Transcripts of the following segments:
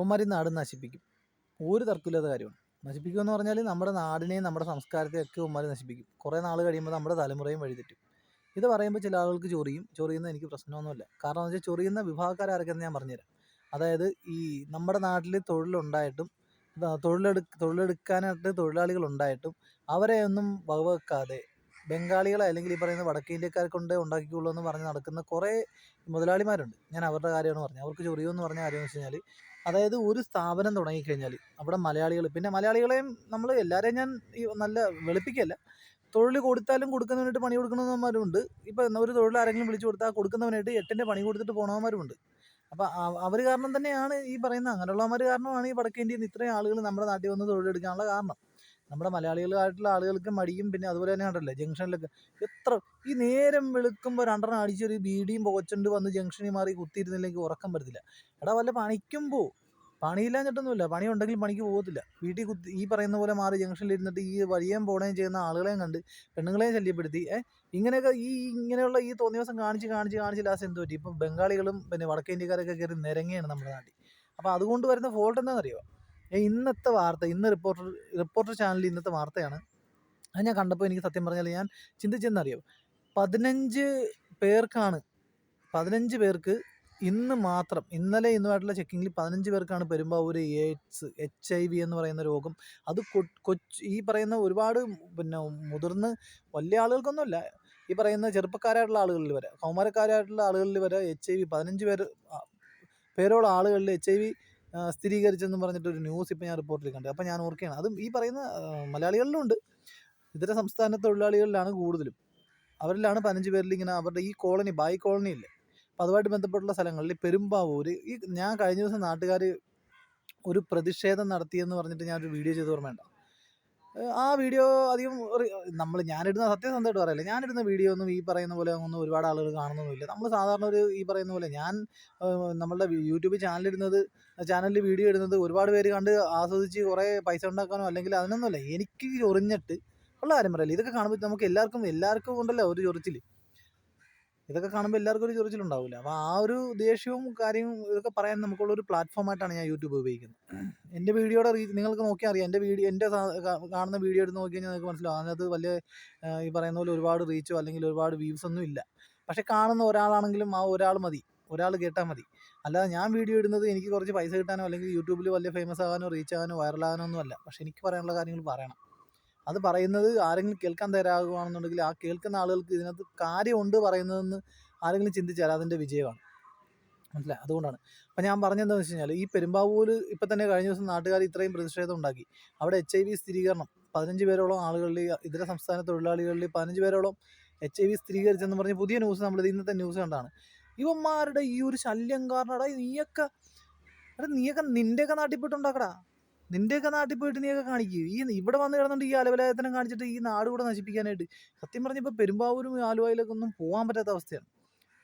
ഇവന്മാർ ഈ നാട് നശിപ്പിക്കും. ഒരു തർക്കമില്ലാത്ത കാര്യമാണ്. നശിപ്പിക്കുക എന്ന് പറഞ്ഞാൽ നമ്മുടെ നാടിനെയും നമ്മുടെ സംസ്കാരത്തെയും ഒക്കെ ഇവന്മാർ നശിപ്പിക്കും. കുറേ നാൾ കഴിയുമ്പോൾ നമ്മുടെ തലമുറയും വഴിതെറ്റും. ഇത് പറയുമ്പോൾ ചില ആളുകൾക്ക് ചൊറിയും. ചൊറിയുന്ന എനിക്ക് പ്രശ്നമൊന്നുമില്ല. കാരണം എന്ന് വെച്ചാൽ ചൊറിയുന്ന വിഭാഗക്കാരൊക്കെയെന്ന് ഞാൻ പറഞ്ഞുതരാം. അതായത് ഈ നമ്മുടെ നാട്ടിൽ തൊഴിലുണ്ടായിട്ടും തൊഴിലെടു തൊഴിലെടുക്കാനായിട്ട് തൊഴിലാളികൾ ഉണ്ടായിട്ടും അവരെ ഒന്നും വകവെക്കാതെ ബംഗാളികളെ അല്ലെങ്കിൽ ഈ പറയുന്ന വടക്കേ ഇന്ത്യക്കാരെ കൊണ്ട് ഉണ്ടാക്കിക്കുള്ളൂ എന്ന് പറഞ്ഞ് നടക്കുന്ന കുറേ മുതലാളിമാരുണ്ട്. ഞാൻ അവരുടെ കാര്യമാണ് പറഞ്ഞത്. അവർക്ക് ചൊറിയുമെന്ന് പറഞ്ഞ കാര്യം എന്ന് വെച്ച് കഴിഞ്ഞാൽ അതായത് ഒരു സ്ഥാപനം തുടങ്ങിക്കഴിഞ്ഞാൽ അവിടെ മലയാളികൾ പിന്നെ മലയാളികളെയും നമ്മൾ എല്ലാവരെയും ഞാൻ ഈ നല്ല വെളുപ്പിക്കല്ല തൊഴിൽ കൊടുത്താലും കൊടുക്കുന്നവനായിട്ട് പണി കൊടുക്കുന്നവന്മാരുണ്ട്. ഇപ്പം ഒരു തൊഴിൽ ആരെങ്കിലും വിളിച്ചു കൊടുത്താൽ കൊടുക്കുന്നവനായിട്ട് എട്ടിന്റെ പണി കൊടുത്തിട്ട് പോണവന്മാരുമുണ്ട്. അപ്പോൾ അവർ കാരണം തന്നെയാണ് ഈ പറയുന്ന അങ്ങനെയുള്ളവന്മാർ കാരണമാണ് ഈ വടക്കേ ഇന്ത്യയിൽ നിന്ന് ഇത്രയും ആളുകൾ നമ്മുടെ നാട്ടിൽ വന്ന് തൊഴിലെടുക്കാനുള്ള കാരണം. നമ്മുടെ മലയാളികളായിട്ടുള്ള ആളുകൾക്ക് മടിയും പിന്നെ അതുപോലെ തന്നെ കണ്ടല്ലേ ജംഗ്ഷനിലൊക്കെ എത്ര ഈ നേരം വെളുക്കുമ്പോൾ രണ്ടെണ്ണം അടിച്ചൊരു ബീഡിയും പോച്ചുണ്ട് വന്ന് ജംഗ്ഷനിൽ മാറി കുത്തിയിരുന്നില്ലെങ്കിൽ ഉറക്കം വരത്തില്ല. എടാ വല്ല പണിക്കുമ്പോൾ പണിയില്ലാഞ്ഞിട്ടൊന്നുമില്ല. പണി ഉണ്ടെങ്കിൽ പണിക്ക് പോകത്തില്ല. വീട്ടിൽ കുത്തി ഈ പറയുന്ന പോലെ മാറി ജംഗ്ഷനിൽ ഇരുന്നിട്ട് ഈ വഴിയേം പോണേം ചെയ്യുന്ന ആളുകളെയും കണ്ട് പെണ്ണുങ്ങളെയും ശല്യപ്പെടുത്തി. ഏഹ് ഇങ്ങനെയൊക്കെ ഈ ഇങ്ങനെയുള്ള ഈ തോന്നിയ ദിവസം കാണിച്ച് കാണിച്ച് കാണിച്ച് ലാസ്റ്റ് എന്ത് പറ്റി? ഇപ്പം ബംഗാളികളും പിന്നെ വടക്കേ ഇന്ത്യക്കാരൊക്കെ കയറി നിരങ്ങിയാണ് നമ്മുടെ നാട്ടിൽ. അപ്പോൾ അതുകൊണ്ട് വരുന്ന ഫോൾട്ട് എന്താണെന്നറിയോ ഇന്നത്തെ വാർത്ത ഇന്ന് റിപ്പോർട്ടർ റിപ്പോർട്ടർ ചാനലിൽ ഇന്നത്തെ വാർത്തയാണ്. അത് ഞാൻ കണ്ടപ്പോൾ എനിക്ക് സത്യം പറഞ്ഞാൽ ഞാൻ ചിന്തിച്ചെന്നറിയാം പതിനഞ്ച് പേർക്കാണ് പതിനഞ്ച് പേർക്ക് ഇന്ന് മാത്രം ഇന്നലെ ഇന്നുമായിട്ടുള്ള ചെക്കിങ്ങിൽ പതിനഞ്ച് പേർക്കാണ് Perumbavoor AIDS H I V എന്ന് പറയുന്ന രോഗം. അത് കൊച്ച് ഈ പറയുന്ന ഒരുപാട് പിന്നെ മുതിർന്ന് വലിയ ആളുകൾക്കൊന്നുമല്ല. ഈ പറയുന്ന ചെറുപ്പക്കാരായിട്ടുള്ള ആളുകളിൽ വരെ കൗമാരക്കാരായിട്ടുള്ള ആളുകളിൽ വരെ എച്ച് ഐ വി പതിനഞ്ച് പേര് പേരോളം ആളുകളിൽ എച്ച് ഐ വി സ്ഥിരീകരിച്ചെന്ന് പറഞ്ഞിട്ട് ഒരു ന്യൂസ് ഇപ്പോൾ ഞാൻ റിപ്പോർട്ടിൽ കണ്ടു. അപ്പോൾ ഞാൻ ഓർക്കുകയാണ്. അതും ഈ പറയുന്ന മലയാളികളിലുണ്ട് ഇതര സംസ്ഥാന തൊഴിലാളികളിലാണ് കൂടുതലും. അവരിലാണ് പതിനഞ്ച് പേരിൽ ഇങ്ങനെ അവരുടെ ഈ കോളനി ബായ് കോളനി ഇല്ലേ? അപ്പോൾ അതുമായിട്ട് ബന്ധപ്പെട്ടുള്ള സ്ഥലങ്ങളിൽ പെരുമ്പാവൂർ. ഈ ഞാൻ കഴിഞ്ഞ ദിവസം നാട്ടുകാർ ഒരു പ്രതിഷേധം നടത്തിയെന്ന് പറഞ്ഞിട്ട് ഞാനൊരു വീഡിയോ ചെയ്ത് ഓർമ്മയുണ്ട്? ആ വീഡിയോ അധികം നമ്മൾ ഞാനിടുന്ന സത്യസന്ധമായിട്ട് പറയില്ല. ഞാനിടുന്ന വീഡിയോ ഒന്നും ഈ പറയുന്ന പോലെ ഒന്നും ഒരുപാട് ആളുകൾ കാണുന്നൊന്നുമില്ല. നമ്മൾ സാധാരണ ഒരു ഈ പറയുന്ന പോലെ ഞാൻ നമ്മളുടെ യൂട്യൂബ് ചാനലിടുന്നത് ചാനലിൽ വീഡിയോ ഇടുന്നത് ഒരുപാട് പേര് കണ്ട് ആസ്വദിച്ച് കുറേ പൈസ ഉണ്ടാക്കാനോ അല്ലെങ്കിൽ അതിനൊന്നുമല്ല. എനിക്ക് ചൊറിഞ്ഞിട്ട് ഉള്ള കാര്യം പറയില്ല. ഇതൊക്കെ കാണുമ്പോൾ നമുക്ക് എല്ലാവർക്കും എല്ലാവർക്കും ഉണ്ടല്ലോ ഒരു ചൊറിച്ചിൽ ഇതൊക്കെ കാണുമ്പോൾ എല്ലാവർക്കും ഒരു ചൊറിച്ചിലുണ്ടാവില്ല അപ്പോൾ ആ ഒരു ദേഷ്യവും കാര്യവും ഇതൊക്കെ പറയാൻ നമുക്കുള്ള ഒരു പ്ലാറ്റ്ഫോം ആയിട്ടാണ് ഞാൻ യൂട്യൂബ് ഉപയോഗിക്കുന്നത്. എന്റെ വീഡിയോയുടെ റീ നിങ്ങൾക്ക് നോക്കിയാൽ അറിയാം. എന്റെ വീഡിയോ എന്റെ കാണുന്ന വീഡിയോ എടുത്ത് നോക്കി കഴിഞ്ഞാൽ നിങ്ങൾക്ക് മനസ്സിലാവും. അതിനകത്ത് വലിയ ഈ പറയുന്ന പോലെ ഒരുപാട് റീച്ചോ അല്ലെങ്കിൽ ഒരുപാട് വ്യൂസ് ഒന്നും ഇല്ല. പക്ഷേ കാണുന്ന ഒരാളാണെങ്കിലും ആ ഒരാൾ മതി. ഒരാൾ കേട്ടാൽ മതി. അല്ലാതെ ഞാൻ വീഡിയോ ഇടുന്നത് എനിക്ക് കുറച്ച് പൈസ കിട്ടാനോ അല്ലെങ്കിൽ യൂട്യൂബിൽ വലിയ ഫേമസ് ആകാനോ റീച്ച് ആകാനോ വൈറലാകാനോ ഒന്നും അല്ല. പക്ഷെ എനിക്ക് പറയാനുള്ള കാര്യങ്ങൾ പറയണം. അത് പറയുന്നത് ആരെങ്കിലും കേൾക്കാൻ തയ്യാറാകുകയാണെന്നുണ്ടെങ്കിൽ ആ കേൾക്കുന്ന ആളുകൾക്ക് ഇതിനകത്ത് കാര്യമുണ്ട് പറയുന്നതെന്ന് ആരെങ്കിലും ചിന്തിച്ചാൽ അതിന്റെ വിജയമാണ്. മനസ്സിലായി? അതുകൊണ്ടാണ്. അപ്പം ഞാൻ പറഞ്ഞതെന്ന് വെച്ച് കഴിഞ്ഞാൽ ഈ പെരുമ്പാവൂർ ഇപ്പം തന്നെ കഴിഞ്ഞ ദിവസം നാട്ടുകാർ ഇത്രയും പ്രതിഷേധം ഉണ്ടാക്കി. അവിടെ എച്ച് ഐ വി സ്ഥിരീകരണം. പതിനഞ്ച് പേരോളം ആളുകളിൽ ഇതര സംസ്ഥാന തൊഴിലാളികളിൽ പതിനഞ്ച് പേരോളം എച്ച് ഐ വി സ്ഥിരീകരിച്ചെന്ന് പറഞ്ഞ് പുതിയ ന്യൂസ് നമ്മൾ ഇന്നത്തെ ന്യൂസ് കണ്ടാണ്. ഇവന്മാരുടെ ഈ ഒരു ശല്യം കാരണം എടാ നീയൊക്കെ എടാ നീയൊക്കെ നിന്റെയൊക്കെ നാട്ടിൽ പോയിട്ട് നിന്റെയൊക്കെ നാട്ടിൽ പോയിട്ട് നീയൊക്കെ കാണിക്കും. ഈ ഇവിടെ വന്ന് കിടന്നുകൊണ്ട് ഈ അലവലായത്തനം കാണിച്ചിട്ട് ഈ നാട് കൂടെ നശിപ്പിക്കാനായിട്ട്. സത്യം പറഞ്ഞപ്പോൾ പെരുമ്പാവൂരും ആലുവയിലൊക്കെ ഒന്നും പോകാൻ പറ്റാത്ത അവസ്ഥയാണ്.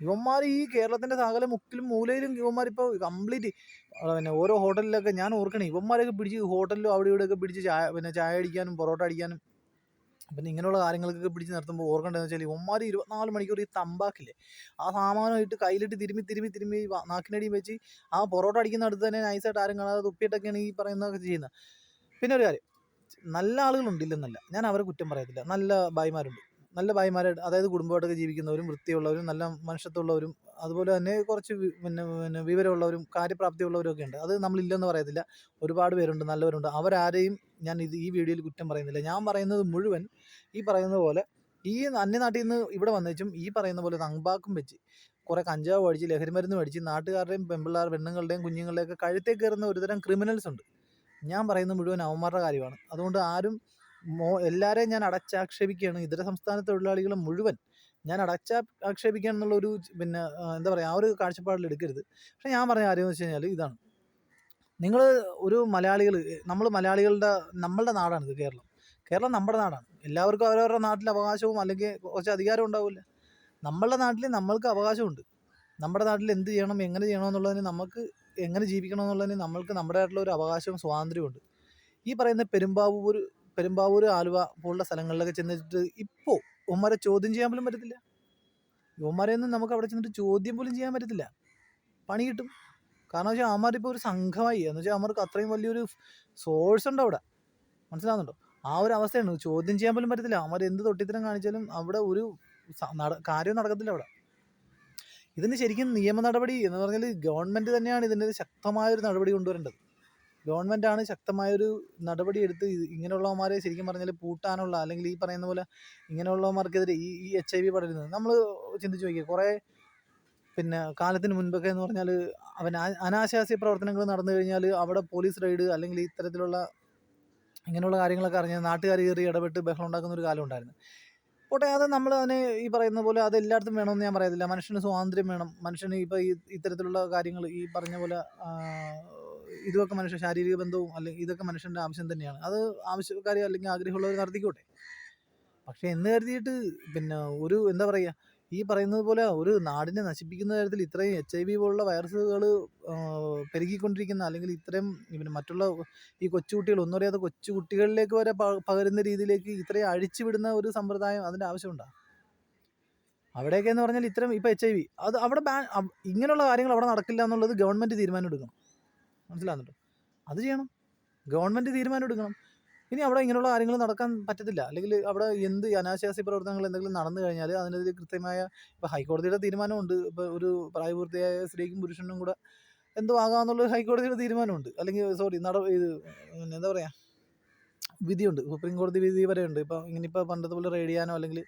ഇവന്മാർ ഈ കേരളത്തിന്റെ സകല മുക്കിലും മൂലയിലും ഇവന്മാരിപ്പോൾ കംപ്ലീറ്റ് പിന്നെ ഓരോ ഹോട്ടലിലൊക്കെ ഞാൻ ഓർക്കണേ. ഇവന്മാരൊക്കെ പിടിച്ച് ഹോട്ടലിലും അവിടെ ഇവിടെയൊക്കെ പിടിച്ച് ചായ പിന്നെ ചായ അടിക്കാനും പൊറോട്ട അടിക്കാനും പിന്നെ ഇങ്ങനെയുള്ള കാര്യങ്ങൾക്കൊക്കെ പിടിച്ച് നിർത്തുമ്പോൾ ഓർക്കേണ്ടതെന്ന് വെച്ചാൽ ഇവന്മാർ ഇരുപത്തിനാല് മണിക്കൂർ ഈ തമ്പാക്കില്ലേ? ആ സാമാനമായിട്ട് കയ്യിലിട്ട് തിരുമ്മി തിരുമ്മി വാ- നാക്കിനടിയും വെച്ച് ആ പൊറോട്ട അടിക്കുന്ന അടുത്ത് തന്നെ നൈസായിട്ട് ആരും കാണാതെ തുപ്പിയിട്ടൊക്കെയാണ് ഈ പറയുന്നതൊക്കെ ചെയ്യുന്നത്. പിന്നെ ഒരു കാര്യം നല്ല ആളുകളുണ്ട് ഇല്ലെന്നല്ല. ഞാൻ അവരെ കുറ്റം പറയത്തില്ല. നല്ല ഭായിമാരുണ്ട്. നല്ല ഭായിമാരായിട്ട് അതായത് കുടുംബമായിട്ടൊക്കെ ജീവിക്കുന്നവരും വൃത്തിയുള്ളവരും നല്ല മനുഷ്യത്വമുള്ളവരും അതുപോലെ തന്നെ കുറച്ച് പിന്നെ പിന്നെ വിവരമുള്ളവരും കാര്യപ്രാപ്തിയുള്ളവരും ഒക്കെ ഉണ്ട്. അത് നമ്മളില്ലെന്ന് പറയത്തില്ല. ഒരുപാട് പേരുണ്ട് നല്ലവരുണ്ട്. അവരാരെയും ഞാൻ ഇത് ഈ വീഡിയോയിൽ കുറ്റം പറയുന്നില്ല. ഞാൻ പറയുന്നത് മുഴുവൻ ഈ പറയുന്ന പോലെ ഈ അന്യനാട്ടിൽ നിന്ന് ഇവിടെ വന്നേച്ചും ഈ പറയുന്ന പോലെ തമ്പാക്കും വെച്ച് കുറേ കഞ്ചാവ് അടിച്ച് ലഹരി മരുന്ന് മേടിച്ച് നാട്ടുകാരുടെയും പെമ്പിള്ളാർ പെണ്ണുങ്ങളുടെയും കുഞ്ഞുങ്ങളുടെയൊക്കെ കഴുത്തേ കയറുന്ന ഒരുതരം ക്രിമിനൽസ് ഉണ്ട്. ഞാൻ പറയുന്നത് മുഴുവൻ അവന്മാരുടെ കാര്യമാണ്. അതുകൊണ്ട് ആരും മോ എല്ലാവരെയും ഞാൻ അടച്ചാക്ഷേപിക്കുകയാണ്. ഇതര സംസ്ഥാന തൊഴിലാളികളെ മുഴുവൻ ഞാൻ അടച്ച ആക്ഷേപിക്കുക എന്നുള്ള ഒരു പിന്നെ എന്താ പറയുക ആ ഒരു കാഴ്ചപ്പാടിൽ എടുക്കരുത്. പക്ഷേ ഞാൻ പറഞ്ഞ കാര്യം എന്ന് വെച്ച് കഴിഞ്ഞാൽ ഇതാണ്. നിങ്ങൾ ഒരു മലയാളികൾ നമ്മൾ മലയാളികളുടെ നമ്മളുടെ നാടാണിത് കേരളം. കേരളം നമ്മുടെ നാടാണ്. എല്ലാവർക്കും അവരവരുടെ നാട്ടിൽ അവകാശവും അല്ലെങ്കിൽ കുറച്ച് അധികാരം ഉണ്ടാവില്ല നമ്മളുടെ നാട്ടിൽ നമ്മൾക്ക് അവകാശമുണ്ട്. നമ്മുടെ നാട്ടിൽ എന്ത് ചെയ്യണം എങ്ങനെ ചെയ്യണം എന്നുള്ളതിന് നമുക്ക് എങ്ങനെ ജീവിക്കണം എന്നുള്ളതിന് നമ്മൾക്ക് നമ്മുടേതായിട്ടുള്ള ഒരു അവകാശവും സ്വാതന്ത്ര്യമുണ്ട് ഈ പറയുന്ന പെരുമ്പാവൂർ പെരുമ്പാവൂർ ആലുവ പോലുള്ള സ്ഥലങ്ങളിലൊക്കെ ചെന്നിട്ട് ഇപ്പോൾ ഉമ്മരെ ചോദ്യം ചെയ്യാൻ പോലും പറ്റത്തില്ല. ഇവന്മാരെയൊന്നും നമുക്ക് അവിടെ ചെന്നിട്ട് ചോദ്യം പോലും ചെയ്യാൻ പറ്റത്തില്ല. പണി കിട്ടും. കാരണം വെച്ചാൽ അവന്മാരിപ്പോൾ ഒരു സംഘമായി. എന്ന് വെച്ചാൽ അവർക്ക് അത്രയും വലിയൊരു സോഴ്സ് ഉണ്ട് അവിടെ. മനസ്സിലാവുന്നുണ്ടോ? ആ ഒരു അവസ്ഥയാണ്. ചോദ്യം ചെയ്യാൻ പോലും പറ്റത്തില്ല. അവന്മാർ എന്ത് തൊട്ടിത്തരം കാണിച്ചാലും അവിടെ ഒരു കാര്യം നടക്കത്തില്ല അവിടെ. ഇതിന് ശരിക്കും നിയമ നടപടി എന്ന് പറഞ്ഞാൽ ഗവൺമെന്റ് തന്നെയാണ് ഇതിന്റെ ശക്തമായൊരു നടപടി കൊണ്ടുവരേണ്ടത്. ഗവൺമെന്റാണ് ശക്തമായൊരു നടപടി എടുത്ത് ഇങ്ങനെയുള്ളവന്മാരെ ശരിക്കും പറഞ്ഞാൽ പൂട്ടാനുള്ള അല്ലെങ്കിൽ ഈ പറയുന്ന പോലെ ഇങ്ങനെയുള്ളവന്മാർക്കെതിരെ ഈ ഈ എച്ച് ഐ വി പടരുന്നത് നമ്മൾ ചിന്തിച്ചു നോക്കിയാൽ കുറേ പിന്നെ കാലത്തിന് മുൻപൊക്കെ എന്ന് പറഞ്ഞാൽ അവൻ അനാശാസ്യ പ്രവർത്തനങ്ങൾ നടന്നു കഴിഞ്ഞാൽ അവിടെ പോലീസ് റെയ്ഡ് അല്ലെങ്കിൽ ഇത്തരത്തിലുള്ള ഇങ്ങനെയുള്ള കാര്യങ്ങളൊക്കെ അറിഞ്ഞാൽ നാട്ടുകാർ കയറി ഇടപെട്ട് ബഹളം ഉണ്ടാക്കുന്ന ഒരു കാലം ഉണ്ടായിരുന്നു. പോട്ടെ അത് നമ്മൾ അതിനെ ഈ പറയുന്ന പോലെ അത് എല്ലായിടത്തും വേണമെന്ന് ഞാൻ പറയത്തില്ല. മനുഷ്യന് സ്വാതന്ത്ര്യം വേണം. മനുഷ്യന് ഇപ്പോൾ ഈ ഇത്തരത്തിലുള്ള കാര്യങ്ങൾ ഈ പറഞ്ഞ പോലെ ഇതൊക്കെ മനുഷ്യ ശാരീരിക ബന്ധവും അല്ലെങ്കിൽ ഇതൊക്കെ മനുഷ്യന്റെ ആവശ്യം തന്നെയാണ്. അത് ആവശ്യക്കാരെ അല്ലെങ്കിൽ ആഗ്രഹമുള്ളവർ നടത്തിക്കോട്ടെ. പക്ഷേ എന്ന് കരുതിയിട്ട് പിന്നെ ഒരു എന്താ പറയുക ഈ പറയുന്നത് പോലെ ഒരു നാടിനെ നശിപ്പിക്കുന്ന തരത്തിൽ ഇത്രയും എച്ച് ഐ വി പോലുള്ള വൈറസുകൾ പെരുകിക്കൊണ്ടിരിക്കുന്ന അല്ലെങ്കിൽ ഇത്രയും പിന്നെ മറ്റുള്ള ഈ കൊച്ചുകുട്ടികൾ ഒന്നും അറിയാത്ത കൊച്ചു കുട്ടികളിലേക്ക് വരെ പകരുന്ന രീതിയിലേക്ക് ഇത്രയും അഴിച്ചുവിടുന്ന ഒരു സമ്പ്രദായം അതിന്റെ ആവശ്യമുണ്ടോ? അവിടെയൊക്കെ എന്ന് പറഞ്ഞാൽ ഇത്രയും ഇപ്പോൾ എച്ച് ഐ വി അത് അവിടെ ഇങ്ങനെയുള്ള കാര്യങ്ങൾ അവിടെ നടക്കില്ല എന്നുള്ളത് ഗവൺമെന്റ് തീരുമാനം എടുക്കണം. മനസ്സിലാകുന്നുണ്ടോ അത് ചെയ്യണം. ഗവൺമെന്റ് തീരുമാനം എടുക്കണം. ഇനി അവിടെ ഇങ്ങനെയുള്ള കാര്യങ്ങൾ നടക്കാൻ പറ്റത്തില്ല. അല്ലെങ്കിൽ അവിടെ എന്ത് അനാശാസ്യ പ്രവർത്തനങ്ങൾ എന്തെങ്കിലും നടന്നു കഴിഞ്ഞാൽ അതിനെതിരെ കൃത്യമായ ഇപ്പോൾ ഹൈക്കോടതിയുടെ തീരുമാനമുണ്ട്. ഇപ്പോൾ ഒരു പ്രായപൂർത്തിയായ സ്ത്രീക്കും പുരുഷനും കൂടെ എന്തോ ആകാമെന്നുള്ള ഹൈക്കോടതിയുടെ തീരുമാനമുണ്ട്. അല്ലെങ്കിൽ സോറി നട ഇത് എന്താ പറയുക വിധിയുണ്ട്. സുപ്രീം കോടതി വിധി വരെ ഉണ്ട് ഇപ്പോൾ ഇങ്ങനെ ഇപ്പോൾ പണ്ടത്തെ പോലെ റെയ്ഡ് ചെയ്യാനോ അല്ലെങ്കിൽ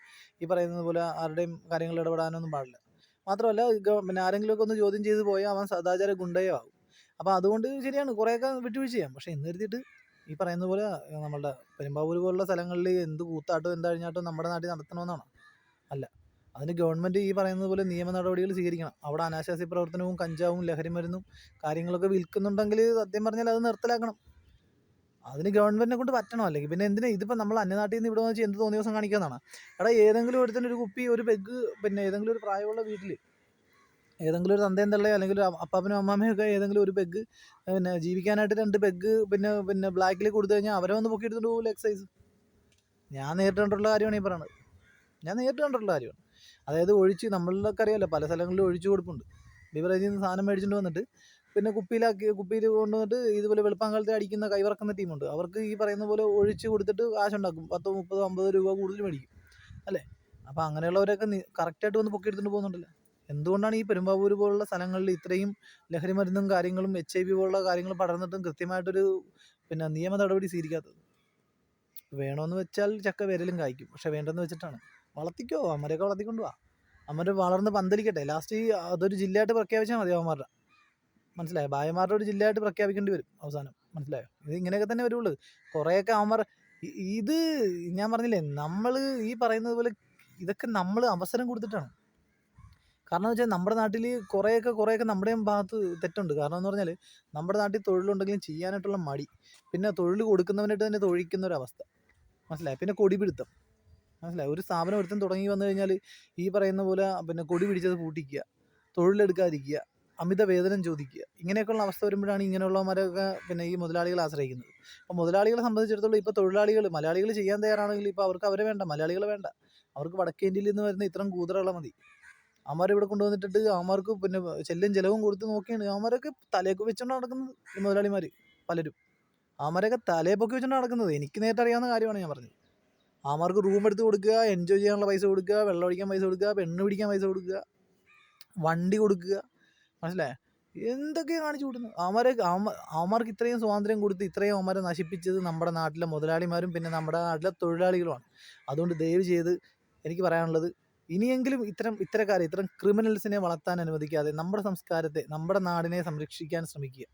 ഈ പറയുന്നത് പോലെ ആരുടെയും കാര്യങ്ങളിൽ ഇടപെടാനോ ഒന്നും പാടില്ല. മാത്രമല്ല പിന്നെ ആരെങ്കിലുമൊക്കെ ഒന്ന് ചോദ്യം ചെയ്ത് പോയാൽ അവൻ സദാചാര ഗുണ്ടയോ ആകും അപ്പോൾ അതുകൊണ്ട് ശരിയാണ് കുറേയൊക്കെ വിട്ടുവീഴ്ച ചെയ്യാം. പക്ഷേ എന്ന് ഈ പറയുന്ന പോലെ നമ്മളുടെ പെരുമ്പാവൂർ പോലുള്ള സ്ഥലങ്ങളിൽ എന്ത് കൂത്താട്ടോ എന്ത് കഴിഞ്ഞാട്ടോ നമ്മുടെ നാട്ടിൽ നടത്തണമെന്നാണ്. അല്ല അതിന് ഗവൺമെന്റ് ഈ പറയുന്നത് പോലെ നിയമ നടപടികൾ സ്വീകരിക്കണം. അവിടെ അനാശാസ്യ പ്രവർത്തനവും കഞ്ചാവും ലഹരി മരുന്നും കാര്യങ്ങളൊക്കെ വിൽക്കുന്നുണ്ടെങ്കിൽ സത്യം പറഞ്ഞാൽ അത് നിർത്തലാക്കണം. അതിന് ഗവൺമെന്റിനെ കൊണ്ട് പറ്റണം. അല്ലെങ്കിൽ പിന്നെ എന്തിനാ? ഇതിപ്പോൾ നമ്മൾ അന്യനാട്ടിൽ നിന്ന് ഇവിടെ വെച്ച് എന്ത് തോന്നിയ ദിവസം കാണിക്കാന്നാണ് എടാ ഏതെങ്കിലും ഒരു കുപ്പി ഒരു പെഗ് പിന്നെ ഏതെങ്കിലും ഒരു പ്രായമുള്ള വീട്ടിൽ ഏതെങ്കിലും ഒരു തന്തയും തള്ളയോ അല്ലെങ്കിൽ അപ്പാപ്പനും അമ്മാമ്മയും ഒക്കെ ഏതെങ്കിലും ഒരു പെഗ് പിന്നെ ജീവിക്കാനായിട്ട് രണ്ട് പെഗ് പിന്നെ പിന്നെ ബ്ലാക്കിൽ കൊടുത്തു കഴിഞ്ഞാൽ അവരെ വന്ന് പൊക്കി എടുത്തിട്ട് പോകില്ല എക്സസൈസ് ഞാൻ നേരിട്ട് കണ്ടിട്ടുള്ള കാര്യമാണ് ഈ പറയുന്നത് ഞാൻ നേരിട്ട് കണ്ടിട്ടുള്ള കാര്യമാണ്. അതായത് ഒഴിച്ച് നമ്മളിലൊക്കെ അറിയാമല്ലോ പല സ്ഥലങ്ങളിലും ഒഴിച്ചു കൊടുപ്പുണ്ട്. ബിവറേജിൽ നിന്ന് സാധനം മേടിച്ചിട്ട് വന്നിട്ട് പിന്നെ കുപ്പിയിലാക്കി കുപ്പിയിൽ കൊണ്ടുവന്നിട്ട് ഇതുപോലെ വെളുപ്പാങ്കാലത്ത് അടിക്കുന്ന കൈവറക്കുന്ന ടീമുണ്ട് അവർക്ക് ഈ പറയുന്ന പോലെ ഒഴിച്ച് കൊടുത്തിട്ട് കാശുണ്ടാക്കും. പത്തോ മുപ്പതോ അമ്പതോ രൂപ കൂടുതൽ മേടിക്കും. അല്ലേ? അപ്പോൾ അങ്ങനെയുള്ളവരൊക്കെ കറക്റ്റായിട്ട് വന്ന് പൊക്കി എടുത്തിട്ട് പോകുന്നുണ്ടല്ലോ. എന്തുകൊണ്ടാണ് ഈ പെരുമ്പാവൂർ പോലുള്ള സ്ഥലങ്ങളിൽ ഇത്രയും ലഹരി മരുന്നും കാര്യങ്ങളും എച്ച് ഐ വി പോലുള്ള കാര്യങ്ങൾ പടർന്നിട്ടും കൃത്യമായിട്ടൊരു പിന്നെ നിയമ നടപടി സ്വീകരിക്കാത്തത്? വേണമെന്ന് വെച്ചാൽ ചക്ക വിരലും കായ്ക്കും. പക്ഷെ വേണ്ടെന്ന് വെച്ചിട്ടാണ്. വളർത്തിക്കോ. അമ്മരെയൊക്കെ വളർത്തിക്കൊണ്ട് വാ. അമ്മര് വളർന്ന് പന്തലിക്കട്ടെ. ലാസ്റ്റ് ഈ അതൊരു ജില്ലയായിട്ട് പ്രഖ്യാപിച്ചാൽ മതി അവന്മാരുടെ. മനസ്സിലായോ? ഭായമാരുടെ ഒരു ജില്ലയായിട്ട് പ്രഖ്യാപിക്കേണ്ടി വരും അവസാനം. മനസ്സിലായോ? ഇത് ഇങ്ങനെയൊക്കെ തന്നെ വരുള്ളൂ. കുറേയൊക്കെ അവന്മാർ ഇത് ഞാൻ പറഞ്ഞില്ലേ? നമ്മൾ ഈ പറയുന്നത് പോലെ ഇതൊക്കെ നമ്മൾ അവസരം കൊടുത്തിട്ടാണ്. കാരണം വെച്ചാൽ നമ്മുടെ നാട്ടിൽ കുറേയൊക്കെ കുറേയൊക്കെ നമ്മുടെയും ഭാഗത്ത് തെറ്റുണ്ട്. കാരണം എന്ന് പറഞ്ഞാൽ നമ്മുടെ നാട്ടിൽ തൊഴിലുണ്ടെങ്കിലും ചെയ്യാനായിട്ടുള്ള മടി. പിന്നെ തൊഴിൽ കൊടുക്കുന്നവനായിട്ട് തന്നെ തൊഴിക്കുന്ന ഒരു അവസ്ഥ. മനസ്സിലായി? പിന്നെ കൊടിപിടുത്തം മനസ്സിലായി? ഒരു സ്ഥാപനം ഒരുത്തൻ തുടങ്ങി വന്നു കഴിഞ്ഞാൽ ഈ പറയുന്ന പോലെ പിന്നെ കൊടി പിടിച്ചത് പൂട്ടിക്കുക തൊഴിലെടുക്കാതിരിക്കുക അമിത വേതനം ചോദിക്കുക ഇങ്ങനെയൊക്കെയുള്ള അവസ്ഥ വരുമ്പോഴാണ് ഇങ്ങനെയുള്ളവരൊക്കെ പിന്നെ ഈ മുതലാളികളെ ആശ്രയിക്കുന്നത്. അപ്പോൾ മുതലാളികളെ സംബന്ധിച്ചിടത്തോളം ഇപ്പോൾ തൊഴിലാളികൾ മലയാളികൾ ചെയ്യാൻ തയ്യാറാണെങ്കിൽ ഇപ്പോൾ അവർക്ക് അവരെ വേണ്ട മലയാളികൾ വേണ്ട. അവർക്ക് വടക്കേ ഇന്ത്യയിൽ നിന്ന് വരുന്ന ഇത്രയും കൂതറകളെ മതി. അവന്മാർ ഇവിടെ കൊണ്ടുവന്നിട്ടിട്ട് അവന്മാർക്ക് പിന്നെ ചെല്ലും ചെലവും കൊടുത്ത് നോക്കിയാണ്. അവന്മാരൊക്കെ തലയൊക്കെ വെച്ചുകൊണ്ട് നടക്കുന്നത് ഈ മുതലാളിമാർ പലരും. അവന്മാരൊക്കെ തലയെ പൊക്കി വെച്ചുകൊണ്ട് നടക്കുന്നത്. എനിക്ക് നേരിട്ട് അറിയാവുന്ന കാര്യമാണ് ഞാൻ പറഞ്ഞത്. അവന്മാർക്ക് റൂം എടുത്ത് കൊടുക്കുക എൻജോയ് ചെയ്യാനുള്ള പൈസ കൊടുക്കുക വെള്ളം ഒഴിക്കാൻ പൈസ കൊടുക്കുക പെണ്ണ് പിടിക്കാൻ പൈസ കൊടുക്കുക വണ്ടി കൊടുക്കുക. മനസ്സിലായേ? എന്തൊക്കെയാണ് കാണിച്ചു കൊടുക്കുന്നത് അവന്മാരെ അവന്മാ- അവന്മാർക്ക് ഇത്രയും സ്വാതന്ത്ര്യം കൊടുത്ത് ഇത്രയും അവന്മാരെ നശിപ്പിച്ചത് നമ്മുടെ നാട്ടിലെ മുതലാളിമാരും പിന്നെ നമ്മുടെ നാട്ടിലെ തൊഴിലാളികളുമാണ്. അതുകൊണ്ട് ദയവ് ചെയ്ത് എനിക്ക് പറയാനുള്ളത് ഇനിയെങ്കിലും ഇത്തരം ഇത്തരക്കാരെ ഇത്തരം ക്രിമിനൽസിനെ വളർത്താൻ അനുവദിക്കാതെ നമ്മുടെ സംസ്കാരത്തെ നമ്മുടെ നാടിനെ സംരക്ഷിക്കാൻ ശ്രമിക്കുക.